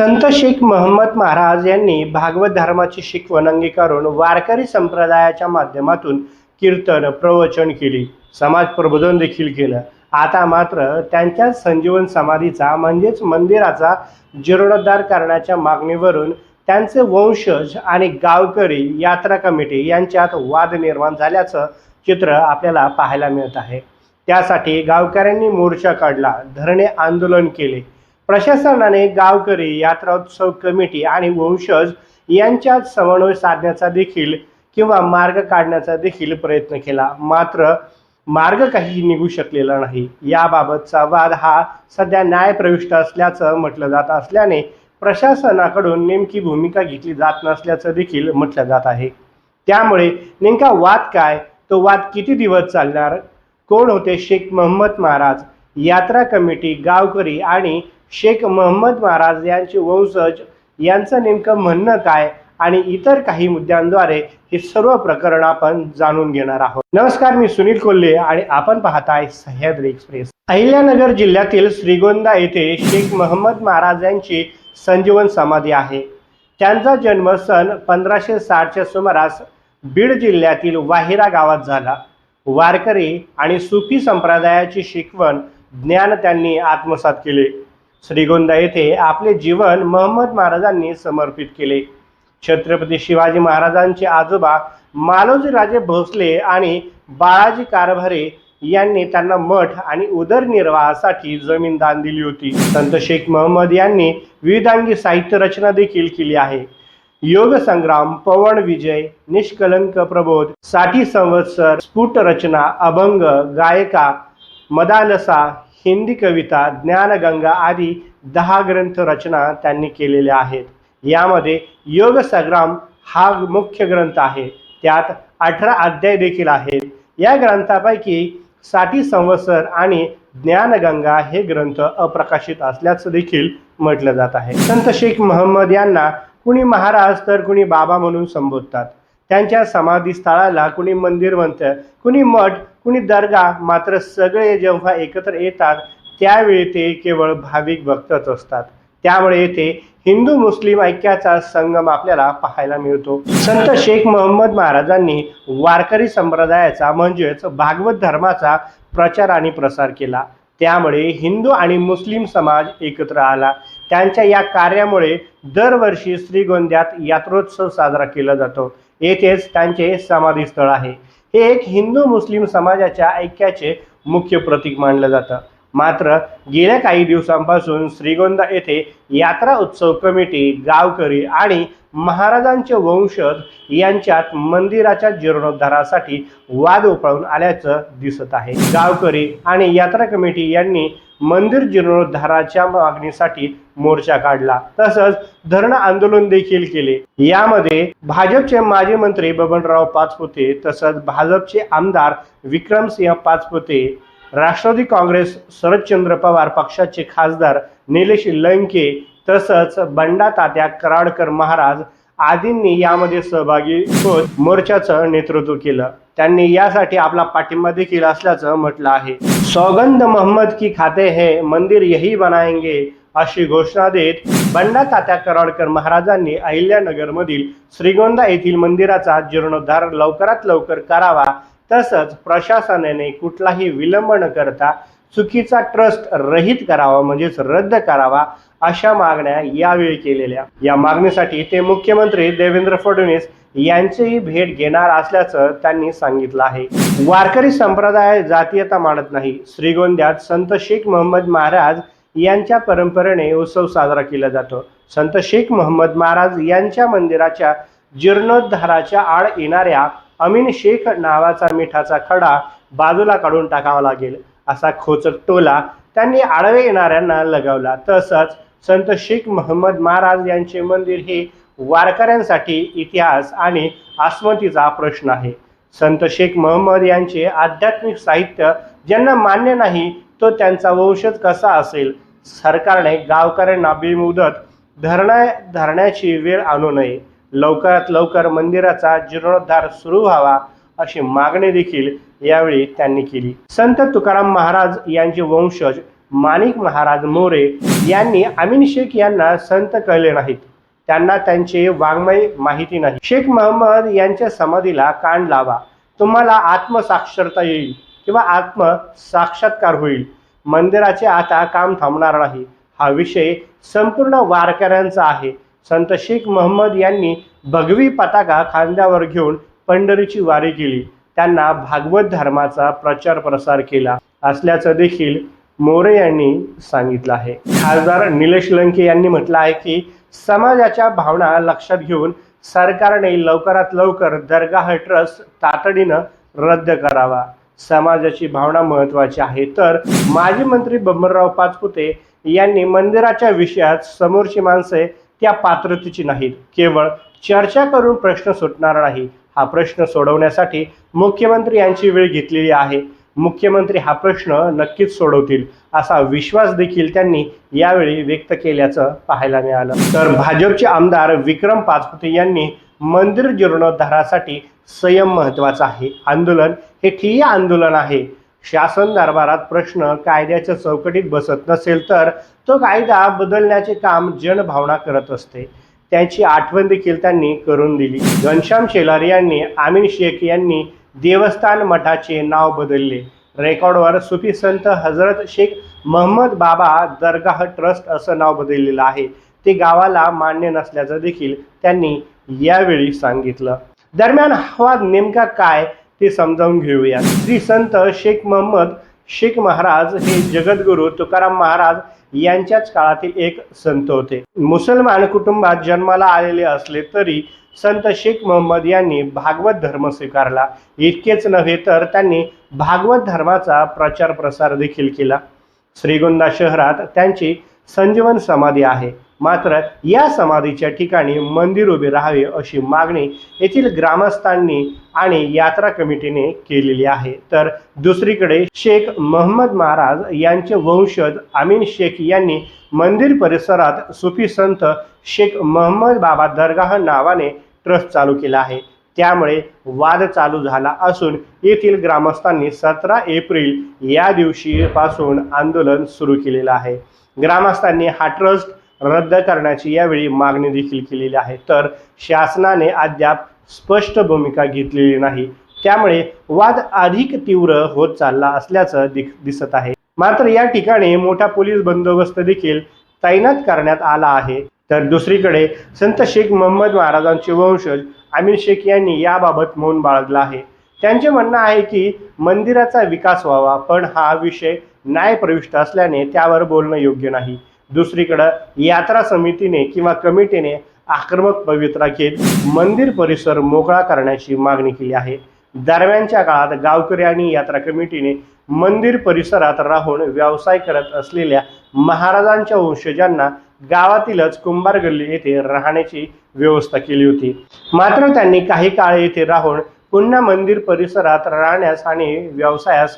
संत शेख महम्मद महाराज यांनी भागवत धर्माची शिकवण अंगीकारून वारकरी संप्रदायाच्या माध्यमातून कीर्तन प्रवचन केली. समाज प्रबोधन देखील केलं. आता मात्र त्यांच्या संजीवन समाधीचा म्हणजेच मंदिराचा जीर्णोद्धार करण्याच्या मागणीवरून त्यांचे वंशज आणि गावकरी यात्रा कमिटी यांच्यात वाद निर्माण झाल्याचं चित्र आपल्याला पाहायला मिळत आहे. त्यासाठी गावकऱ्यांनी मोर्चा काढला धरणे आंदोलन केले. प्रशासनाने गावकरी यात्रोत्सव कमिटी आणि वंशज यांच्यात समन्वय साधण्याचा देखील किंवा मार्ग काढण्याचा देखील प्रयत्न केला. मात्र मार्ग काही निघू शकलेला नाही. याबाबतचा वाद हा सध्या न्यायप्रविष्ट असल्याचं म्हटलं जात असल्याने प्रशासनाकडून नेमकी भूमिका घेतली जात नसल्याचं देखील म्हटलं जात आहे. त्यामुळे नेमका वाद काय? तो वाद किती दिवस चालणार? कोण होते शेख महम्मद महाराज? यात्रा कमिटी गावकरी आणि शेख महम्मद महाराज यांचे वंशज यांचं नेमकं म्हणणं काय आणि इतर काही मुद्द्यांद्वारे हे सर्व प्रकरण आपण जाणून घेणार आहोत. नमस्कार मी सुनील कोल्हे आणि आपण पाहताय सह्याद्री एक्सप्रेस. अहिल्यानगर जिल्ह्यातील श्रीगोंदा येथे शेख महम्मद महाराज यांची संजीवन समाधी आहे. त्यांचा जन्म सन पंधराशे साठच्या सुमारास बीड जिल्ह्यातील वाहिरा गावात झाला. वारकरी आणि सुफी संप्रदायाची शिकवण ज्ञान त्यांनी आत्मसात केले. श्रीगोंदा येथे आपले जीवन महम्मद महाराजांनी समर्पित केले. छत्रपती शिवाजी महाराजांचे आजोबा मालोजी राजे भोसले आणि बाळाजी कारभारे यांनी त्यांना मठ आणि उदरनिर्वाहासाठी जमीन दान दिली होती. संत शेख महम्मद यांनी विविधांगी साहित्य रचना देखील केली आहे. योग संग्राम पवन विजय निष्कलंक प्रबोधसाठी संवत्सर स्फुट रचना अभंग गायका मदालसा हिंदी कविता ज्ञानगंगा आदी दहा ग्रंथ रचना त्यांनी केलेल्या आहेत. यामध्ये योगसंग्राम हा मुख्य ग्रंथ आहे. त्यात अठरा अध्याय देखील आहेत. या ग्रंथापैकी साठी संवत्सर आणि ज्ञानगंगा हे ग्रंथ अप्रकाशित असल्याचं देखील म्हटलं जात आहे. संत शेख महम्मद यांना कुणी महाराज तर कुणी बाबा म्हणून संबोधतात. त्यांच्या समाधी स्थळाला कुणी मंदिर म्हणतं कुणी मठ कुणी दर्गा मात्र सगळे जेव्हा एकत्र येतात त्यावेळी ते केवळ भाविक भक्तच असतात. त्यामुळे येथे हिंदू मुस्लिम ऐक्याचा संगम आपल्याला पाहायला मिळतो. संत शेख महम्मद महाराजांनी वारकरी संप्रदायाचा म्हणजेच भागवत धर्माचा प्रचार आणि प्रसार केला. त्यामुळे हिंदू आणि मुस्लिम समाज एकत्र आला. त्यांच्या या कार्यामुळे दरवर्षी श्रीगोंद्यात यात्रोत्सव साजरा केला जातो. येथेच त्यांचे समाधी स्थळ आहे. हे एक हिंदू मुस्लिम समाजाच्या ऐक्याचे मुख्य प्रतीक मानलं जातं. मात्र गेल्या काही दिवसांपासून श्रीगोंदा येथे यात्रा उत्सव कमिटी गावकरी आणि महाराजांचे वंशज यांच्यात मंदिराच्या जीर्णोद्धारासाठी वाद उफाळून आल्याचं दिसत आहे. गावकरी आणि यात्रा कमिटी यांनी मंदिर जीर्णोद्धाराच्या मागणीसाठी मोर्चा काढला तसंच धरण आंदोलन देखील केले. यामध्ये भाजपचे माजी मंत्री बबनराव पाचपुते तसंच भाजपचे आमदार विक्रमसिंह पाचपुते राष्ट्रवादी काँग्रेस शरदचंद्र पवार पक्षाचे खासदार निलेश लंके तसंच बंडा तात्या कराडकर महाराज आदींनी यामध्ये सहभागी होत मोर्चाचं नेतृत्व केलं. त्यांनी यासाठी आपला पाठिंबा देखील असल्याचं म्हटलं आहे. सौगंध मोहम्मद की खाते हे मंदिर यही बनाएंगे अशी घोषणा देत बंडा तात्या कराडकर महाराजांनी अहिल्यानगरमधील श्रीगोंदा येथील मंदिराचा जीर्णोद्धार लवकरात लवकर करावा तसंच प्रशासनाने कुठलाही विलंब न करता चुकीचा ट्रस्ट रहित करावा म्हणजेच रद्द करावा अशा मागण्या यावेळी केलेल्या. या मागणीसाठी ते मुख्यमंत्री देवेंद्र फडणवीस यांचीही भेट घेणार असल्याचं त्यांनी सांगितलं आहे. वारकरी संप्रदाय जातीयता मानत नाही. श्रीगोंद्यात संत शेख महम्मद महाराज यांच्या परंपरेने उत्सव साजरा केला जातो. संत शेख महम्मद महाराज यांच्या मंदिराच्या जीर्णोद्धाराच्या आड येणाऱ्या अमीन शेख नावाचा मिठाचा खडा बाजूला काढून टाकावा लागेल. असा खोचक टोला त्यांनी आडवे येणाऱ्यांना लगावला. तसंच संत शेख महम्मद महाराज यांचे मंदिर हे वारकऱ्यांसाठी इतिहास आणि आस्मतीचा प्रश्न आहे. संत शेख महम्मद यांचे आध्यात्मिक साहित्य ज्यांना मान्य नाही तो त्यांचा वंशज कसा असेल? सरकारने गावकऱ्यांना बेमुदत धरणा धरण्याची वेळ आणू नये. लवकरात लवकर मंदिराचा जीर्णोद्धार सुरू व्हावा अशी मागणी देखील यावेळी त्यांनी केली. संत तुकाराम महाराज यांचे वंशज माणिक महाराज मोरे यांनी अमीन शेख यांना संत कळले नाहीत. त्यांना त्यांचे वाङ्मय माहिती नाही. शेख महम्मद यांच्या समाधीला कान लावा. तुम्हाला आत्मसाक्षरता येईल किंवा आत्म साक्षात्कार होईल. मंदिराचे आता काम थांबणार नाही. हा विषय संपूर्ण वारकऱ्यांचा आहे. संत शेख महम्मद यांनी भगवी पताका खांद्यावर घेऊन पंढरीची वारी केली. त्यांना भागवत धर्माचा प्रचार प्रसार केला असल्याचं देखील मोरे यांनी सांगितलं आहे. खासदार निलेश लंके यांनी म्हटलं आहे की समाजाच्या भावना लक्षात घेऊन सरकारने लवकरात लवकर दर्गा ट्रस्ट तातडीनं रद्द करावा. समाजाची भावना महत्वाची आहे. तर माजी मंत्री बबनराव पाचपुते यांनी मंदिराच्या विषयात समोरची माणसे त्या पात्रतेची नाहीत. केवळ चर्चा करून प्रश्न सुटणार नाही. हा प्रश्न सोडवण्यासाठी मुख्यमंत्री यांची वेळ घेतलेली आहे. मुख्यमंत्री हा प्रश्न नक्कीच सोडवतील असा विश्वास देखील त्यांनी यावेळी व्यक्त केल्याचं पाहायला मिळालं. तर भाजपचे आमदार विक्रम पाचपुते यांनी मंदिर जीर्णोद्धारासाठी संयम महत्त्वाचा आहे. आंदोलन हे ठिय आंदोलन आहे. शासन दरबारात प्रश्न कायद्याच्या चौकटीत बसत नसेल तर तो कायदा बदलण्याचे काम जनभावना करत असते. त्याची आठवण देखील त्यांनी करून दिली. घनश्याम शेलार यांनी आमीन शेख यांनी देवस्थान मठाचे नाव बदलले. रेकॉर्डवर सुफी संत हजरत शेख महम्मद बाबा दरगाह ट्रस्ट असं नाव बदललेलं आहे. ते गावाला मान्य नसल्याचं देखील त्यांनी यावेळी सांगितलं. दरम्यान हा नेमका काय ते समजावून घेऊया श्री संत शेख महम्मद शेख महाराज हे जगद्गुरू तुकाराम महाराज यांच्याच काळातील एक संत होते. मुसलमान कुटुंबात जन्माला आलेले असले तरी संत शेख मोहम्मद यांनी भागवत धर्म स्वीकारला. इतकेच नव्हे तर त्यांनी भागवत धर्माचा प्रचार प्रसार देखील केला. श्रीगोंदा शहरात त्यांची संजीवन समाधी आहे. मात्र या समाधीच्या ठिकाणी मंदिर उभे राहावे अशी मागणी येथील ग्रामस्थांनी आणि यात्रा कमिटीने केलेली आहे. तर दुसरीकडे शेख महम्मद महाराज यांचे वंशज अमीन शेख यांनी मंदिर परिसरात सुफी संत शेख महम्मद बाबा दरगाह नावाने ट्रस्ट चालू केला आहे. त्यामुळे वाद चालू झाला असून येथील ग्रामस्थांनी सतरा एप्रिल या दिवशीपासून आंदोलन सुरू केलेलं आहे. ग्रामस्थांनी हा ट्रस्ट रद्द करण्याची यावेळी मागणी देखील केलेली आहे. तर शासनाने अद्याप स्पष्ट भूमिका घेतलेली नाही. त्यामुळे वाद अधिक तीव्र होत चालला असल्याचं दिसत आहे. मात्र या ठिकाणी मोठा पोलीस बंदोबस्त देखील तैनात करण्यात आला आहे. तर दुसरीकडे संत शेख महम्मद महाराजांचे वंशज आमिर शेख यांनी याबाबत मौन बाळगलं आहे. त्यांचे म्हणणं आहे की मंदिराचा विकास व्हावा पण हा विषय न्यायप्रविष्ट असल्याने त्यावर बोलणं योग्य नाही. दुसरीकडं यात्रा समितीने किंवा कमिटीने आक्रमक पवित्रा घेत मंदिर परिसर मोकळा करण्याची मागणी केली आहे. दरम्यानच्या काळात गावकरी आणि यात्रा कमिटीने मंदिर परिसरात राहून व्यवसाय करत असलेल्या महाराजांच्या वंशजांना गावातीलच कुंभार गल्ली येथे राहण्याची व्यवस्था केली होती. मात्र त्यांनी काही काळ येथे राहून पुन्हा मंदिर परिसरात राहण्यास आणि व्यवसायास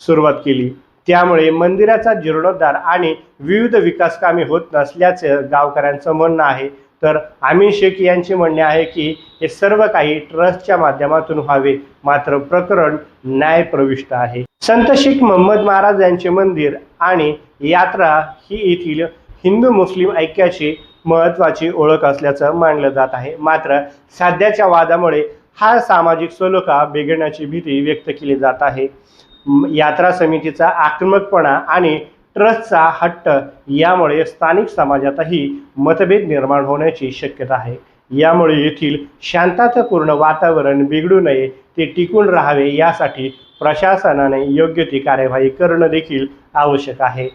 सुरुवात केली. त्यामुळे मंदिराचा जीर्णोद्धार आणि विविध विकास कामे होत नसल्याचं गावकऱ्यांचं म्हणणं आहे. तर आमिर शेख यांचे म्हणणे आहे की हे सर्व काही ट्रस्टच्या माध्यमातून व्हावे. मात्र प्रकरण न्यायप्रविष्ट आहे. संत शेख महम्मद महाराज यांचे मंदिर आणि यात्रा ही येथील हिंदू मुस्लिम ऐक्याची महत्त्वाची ओळख असल्याचं मानलं जात आहे. मात्र सध्याच्या वादामुळे हा सामाजिक सलोखा बिघडण्याची भीती व्यक्त केली जात आहे. यात्रा समितीचा आक्रमकपणा आणि ट्रस्टचा हट्ट यामुळे स्थानिक समाजातही मतभेद निर्माण होण्याची शक्यता आहे. यामुळे येथील शांततापूर्ण वातावरण बिघडू नये ते टिकून राहावे यासाठी प्रशासनाने योग्य ती कार्यवाही करणं देखील आवश्यक आहे.